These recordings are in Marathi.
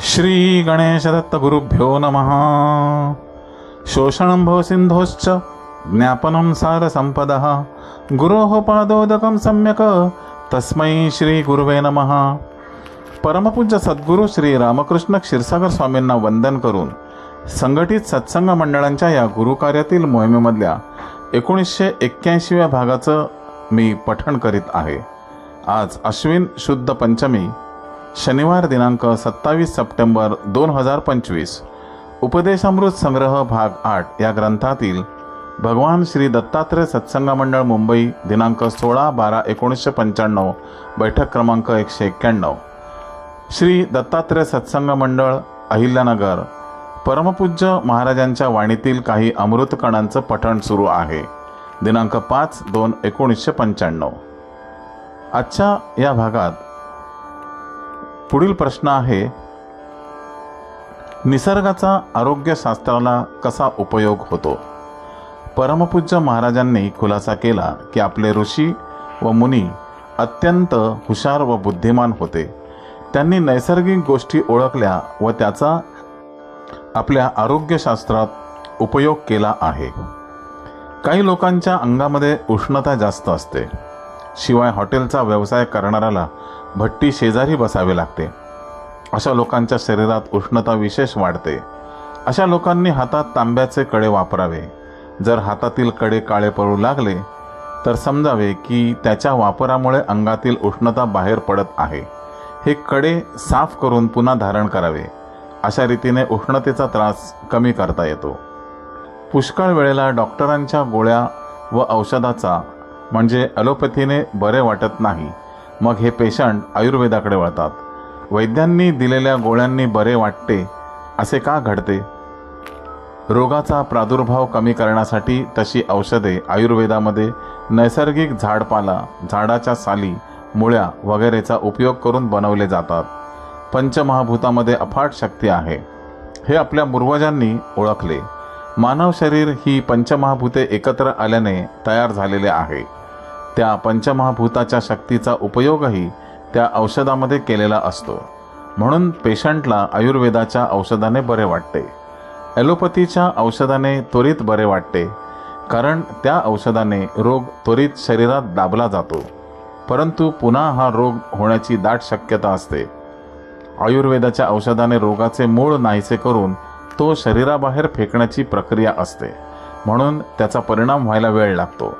श्री गणेशदत्त गुरुभ्यो नमः। शोषणं भवसिंधोश्च ज्ञापनं सारसम्पदः। गुरोः पादोदकं सम्यक्। तस्मै श्रीगुरुवे नमः। परमपूज्य सद्गुरू श्री रामकृष्ण क्षीरसागर स्वामींना वंदन करून संघटित सत्संग मंडळांच्या या गुरुकार्यातील मोहिमेमधल्या एकोणीसशे एक्क्याऐंशीव्या भागाचं मी पठण करीत आहे. आज अश्विन शुद्ध पंचमी शनिवार दिनांक सत्तावीस सप्टेंबर दोन हजार पंचवीस. उपदेशामृत संग्रह भाग आठ या ग्रंथातील भगवान श्री दत्तात्रय सत्संग मंडळ मुंबई दिनांक सोळा बारा एकोणीसशे पंच्याण्णव बैठक क्रमांक एकशे एक्क्याण्णव. श्री दत्तात्रय सत्संग मंडळ अहिल्यानगर परमपूज्य महाराजांच्या वाणीतील काही अमृतकणांचं पठण सुरू आहे. दिनांक पाच दोन एकोणीसशे पंच्याण्णव. आजच्या या भागात पुढील प्रश्न आहे निसर्गाचा आरोग्यशास्त्राला कसा उपयोग होतो? परमपूज्य महाराजांनी खुलासा केला की आपले ऋषी व मुनी अत्यंत हुशार व बुद्धिमान होते. त्यांनी नैसर्गिक गोष्टी ओळखल्या व त्याचा आपल्या आरोग्यशास्त्रात उपयोग केला आहे. काही लोकांच्या अंगामध्ये उष्णता जास्त असते. शिवाय हॉटेलचा व्यवसाय करणाऱ्याला भट्टी शेजारी बसावे लागते. अशा लोकांच्या शरीरात उष्णता विशेष वाढते. अशा लोकांनी हातात तांब्याचे कडे वापरावे. जर हातातील कडे काळे पडू लागले तर समजावे की त्याच्या वापरामुळे अंगातील उष्णता बाहेर पडत आहे. हे कडे साफ करून पुन्हा धारण करावे. अशा रीतीने उष्णतेचा त्रास कमी करता येतो. पुष्कळ वेळेला डॉक्टरांच्या गोळ्या व औषधाचा म्हणजे अलोपॅथीने बरे वाटत नाही. मग हे पेशंट आयुर्वेदाकडे वळतात. वैद्यांनी दिलेल्या गोळ्यांनी बरे वाटते असे का घडते? रोगाचा प्रादुर्भाव कमी करण्यासाठी तशी औषधे आयुर्वेदामध्ये नैसर्गिक झाडपाला झाडाच्या साली मुळ्या वगैरेचा उपयोग करून बनवले जातात. पंचमहाभूतामध्ये अफाट शक्ती आहे. हे आपल्या पूर्वजांनी ओळखले. मानव शरीर ही पंचमहाभूते एकत्र आल्याने तयार झालेले आहे. त्या पंचमहाभूताच्या शक्तीचा उपयोगही त्या औषधामध्ये केलेला असतो. म्हणून पेशंटला आयुर्वेदाच्या औषधाने बरे वाटते. ॲलोपॅथीच्या औषधाने त्वरित बरे वाटते कारण त्या औषधाने रोग त्वरित शरीरात दाबला जातो. परंतु पुन्हा हा रोग होण्याची दाट शक्यता असते. आयुर्वेदाच्या औषधाने रोगाचे मूळ नाहीसे करून तो शरीराबाहेर फेकण्याची प्रक्रिया असते. म्हणून त्याचा परिणाम व्हायला वेळ लागतो.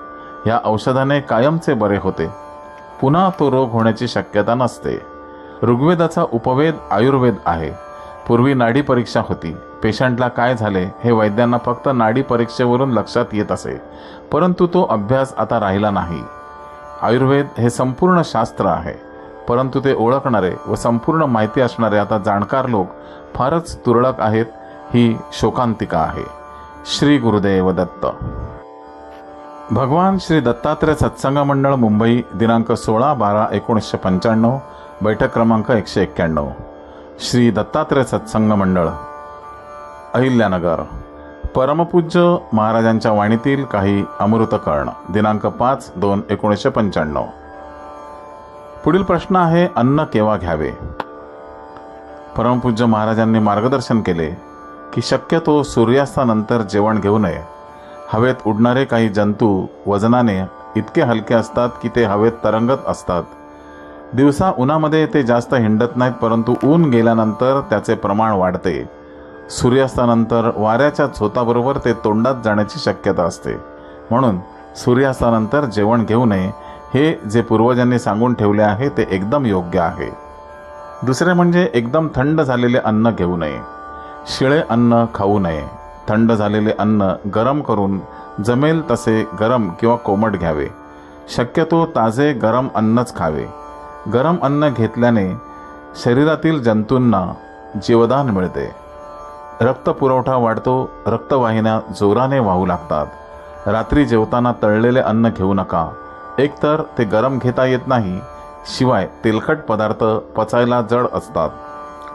या औषधाने कायमचे बरे होते. पुन्हा तो रोग होण्याची शक्यता नसते. ऋग्वेदाचा उपवेद आयुर्वेद आहे. पूर्वी नाडी परीक्षा होती. पेशंटला काय झाले हे वैद्यांना फक्त नाडी परीक्षेवरून लक्षात येत असे. परंतु तो अभ्यास आता राहिला नाही. आयुर्वेद हे संपूर्ण शास्त्र आहे. परंतु ते ओळखणारे व संपूर्ण माहिती असणारे आता जाणकार लोक फारच तुरळक आहेत ही शोकांतिका आहे. श्री गुरुदेव दत्त. भगवान श्री दत्तात्रय सत्संग मंडळ मुंबई दिनांक सोळा बारा एकोणीसशे पंच्याण्णव बैठक क्रमांक एकशे एक्क्याण्णव. श्री दत्तात्रय सत्संग मंडळ अहिल्यानगर. परमपूज्य महाराजांच्या वाणीतील काही अमृतकर्ण दिनांक पाच दोन एकोणीसशे पंच्याण्णव. पुढील प्रश्न आहे अन्न केव्हा घ्यावे? परमपूज्य महाराजांनी मार्गदर्शन केले की शक्यतो सूर्यास्तानंतर जेवण घेऊ नये. हवेत उडणारे काही जंतू वजनाने इतके हलके असतात की ते हवेत तरंगत असतात. दिवसा उन्हामध्ये ते जास्त हिंडत नाहीत परंतु ऊन गेल्यानंतर त्याचे प्रमाण वाढते. सूर्यास्तानंतर वाऱ्याच्या झोताबरोबर ते तोंडात जाण्याची शक्यता असते. म्हणून सूर्यास्तानंतर जेवण घेऊ नये हे जे पूर्वजांनी सांगून ठेवले आहे ते एकदम योग्य आहे. दुसरे म्हणजे एकदम थंड झालेले अन्न घेऊ नये. शिळे अन्न खाऊ नये. थंड झालेले अन्न गरम करून जमेल तसे गरम किंवा कोमट घ्यावे. शक्यतो ताजे गरम अन्नच खावे. गरम अन्न घेतल्याने शरीरातील जंतूंना जीवदान मिळते. रक्तपुरवठा वाढतो रक्तवाहिन्या जोराने वाहू लागतात. रात्री जेवताना तळलेले अन्न घेऊ नका. एकतर ते गरम घेता येत नाही शिवाय तेलकट पदार्थ पचायला जड असतात.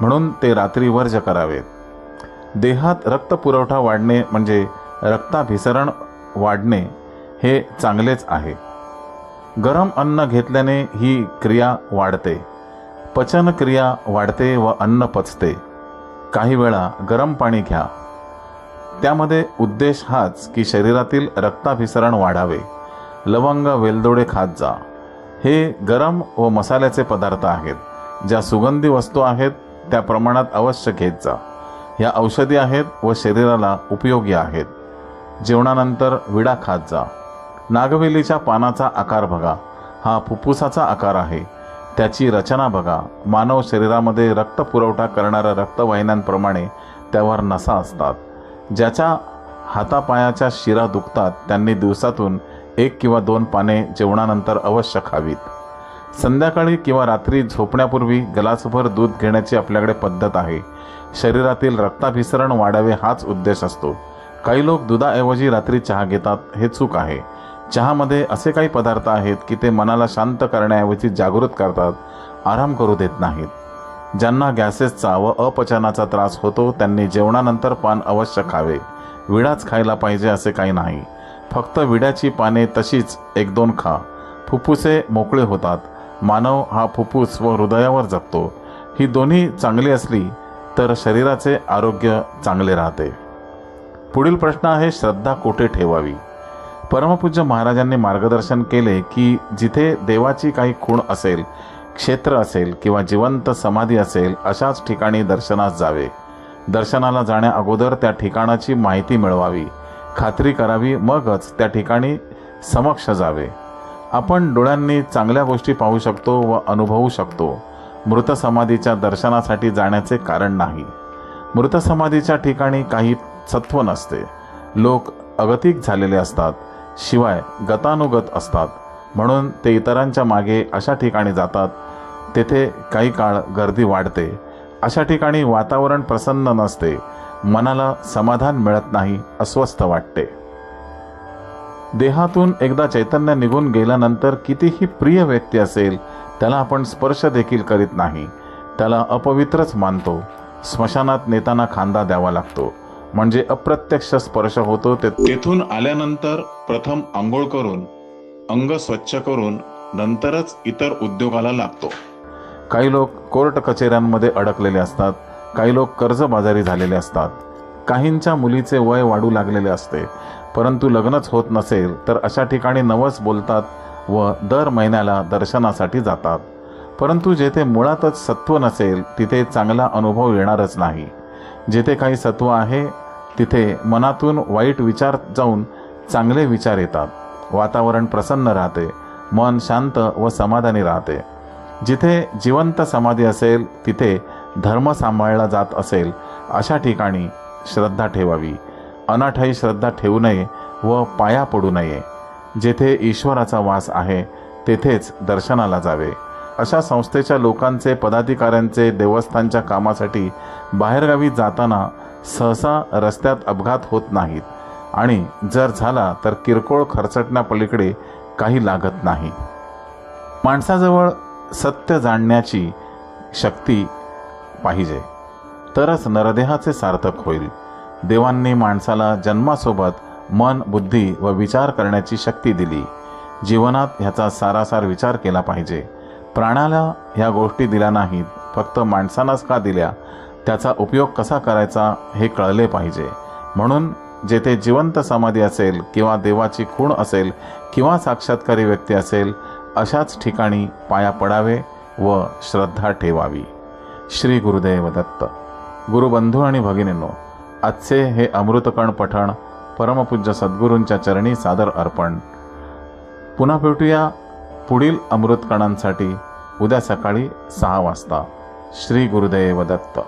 म्हणून ते रात्री वर्ज करावेत. देहात रक्तपुरवठा वाढणे म्हणजे रक्ताभिसरण वाढणे हे चांगलेच आहे. गरम अन्न घेतल्याने ही क्रिया वाढते. पचनक्रिया वाढते व अन्न पचते. काही वेळा गरम पाणी घ्या. त्यामध्ये उद्देश हाच की शरीरातील रक्ताभिसरण वाढावे. लवंग वेलदोडे खात जा. हे गरम व मसाल्याचे पदार्थ आहेत. ज्या सुगंधी वस्तू आहेत त्या प्रमाणात अवश्य घेत जा. ह्या औषधी आहेत व शरीराला उपयोगी आहेत. जेवणानंतर विडा खात जा. नागवेलीच्या पानाचा आकार बघा. हा फुफ्फुसाचा आकार आहे. त्याची रचना बघा. मानव शरीरामध्ये रक्त पुरवठा करणाऱ्या रक्तवाहिन्यांप्रमाणे त्यावर नसा असतात. ज्याच्या हातापायाच्या शिरा दुखतात त्यांनी दिवसातून एक किंवा दोन पाने जेवणानंतर अवश्य खावीत. संध्याकाळी किंवा रात्री झोपण्यापूर्वी गलासभर दूध घेण्याची आपल्याकडे पद्धत आहे. शरीरातील रक्ताभिसरण वाढावे हाच उद्देश असतो. काही लोक दुधाऐवजी रात्री चहा घेतात हे चूक आहे. चहामध्ये असे काही पदार्थ आहेत की ते मनाला शांत करण्याऐवजी जागृत करतात आराम करू देत नाहीत. ज्यांना गॅसेसचा व अपचनाचा त्रास होतो त्यांनी जेवणानंतर पान अवश्य खावे. विडाच खायला पाहिजे असे काही नाही. फक्त विड्याची पाने तशीच एक दोन खा. फुफ्फुसे मोकळे होतात. मानव हा फुफ्फुस व हृदयावर जगतो. ही दोन्ही चांगली असली तर शरीराचे आरोग्य चांगले राहते. पुढील प्रश्न आहे श्रद्धा कुठे ठेवावी? परमपूज्य महाराजांनी मार्गदर्शन केले की जिथे देवाची काही खूण असेल क्षेत्र असेल किंवा जिवंत समाधी असेल अशाच ठिकाणी दर्शनास जावे. दर्शनाला जाण्या अगोदर त्या ठिकाणाची माहिती मिळवावी. खात्री करावी मगच त्या ठिकाणी समक्ष जावे. आपण डोळ्यांनी चांगल्या गोष्टी पाहू शकतो व अनुभवू शकतो. मृत समाधीच्या दर्शनासाठी जाण्याचे कारण नाही. मृत समाधीच्या ठिकाणी काही सत्व नसते. लोक अगतिक झालेले असतात. शिवाय गतानुगत असतात. म्हणून ते इतरांच्या मागे अशा ठिकाणी जातात तेथे काही काळ गर्दी वाढते. अशा ठिकाणी वातावरण प्रसन्न नसते. मनाला समाधान मिळत नाही अस्वस्थ वाटते. देहातून एकदा चैतन्य निघून गेल्यानंतर कितीही प्रिय व्यक्ती असेल त्याला आपण स्पर्श देखील करीत नाही. त्याला अपवित्रच मानतो. स्मशानात नेताना खांदा द्यावा लागतो. म्हणजे अप्रत्यक्ष स्पर्श होतो ते तेथून आल्यानंतर प्रथम आंघोळ करून अंग स्वच्छ करून नंतरच इतर उद्योगाला लागतो. काही लोक कोर्ट कचेऱ्यांमध्ये अडकलेले असतात. काही लोक कर्जबाजारी झालेले असतात. काहींच्या मुलीचे वय वाढू लागलेले असते. परंतु लग्नच होत नसेल तर अशा ठिकाणी नवस बोलतात व दर महिन्याला दर्शनासाठी जातात. परंतु जेथे मुळातच सत्व नसेल तिथे चांगला अनुभव येणारच नाही. जेथे काही सत्व आहे तिथे मनातून वाईट विचार जाऊन चांगले विचार येतात. वातावरण प्रसन्न राहते मन शांत व समाधानी राहते. जिथे जिवंत समाधी असेल तिथे धर्म सांभाळला जात असेल अशा ठिकाणी श्रद्धा ठेवावी. अनाठाई श्रद्धा ठेवू नये व पाया पडू नये. जेथे ईश्वराचा वास आहे तेथेच दर्शनाला जावे. अशा संस्थेच्या लोकांचे पदाधिकाऱ्यांचे देवस्थानच्या कामासाठी बाहेरगावी जाताना सहसा रस्त्यात अपघात होत नाहीत. आणि जर झाला तर किरकोळ खर्चटण्यापलीकडे काही लागत नाही. माणसाजवळ सत्य जाणण्याची शक्ती पाहिजे. तरच नरदेहाचे सार्थक होईल. देवांनी माणसाला जन्मासोबत मन बुद्धी व विचार करण्याची शक्ती दिली. जीवनात ह्याचा सारासार विचार केला पाहिजे. प्राण्याला ह्या गोष्टी दिल्या नाहीत फक्त माणसांनाच का दिल्या? त्याचा उपयोग कसा करायचा हे कळले पाहिजे. म्हणून जेथे जिवंत समाधी असेल किंवा देवाची खूण असेल किंवा साक्षात्कारी व्यक्ती असेल अशाच ठिकाणी पाया पडावे व श्रद्धा ठेवावी. श्री गुरुदेव दत्त. गुरुबंधू आणि भगिनींनो आजचे हे अमृतकण पठण परमपूज्य सद्गुरूंच्या चरणी सादर अर्पण. पुन्हा भेटूया पुढील अमृतकणांसाठी उद्या सकाळी सहा वाजता. श्री गुरुदेव दत्त.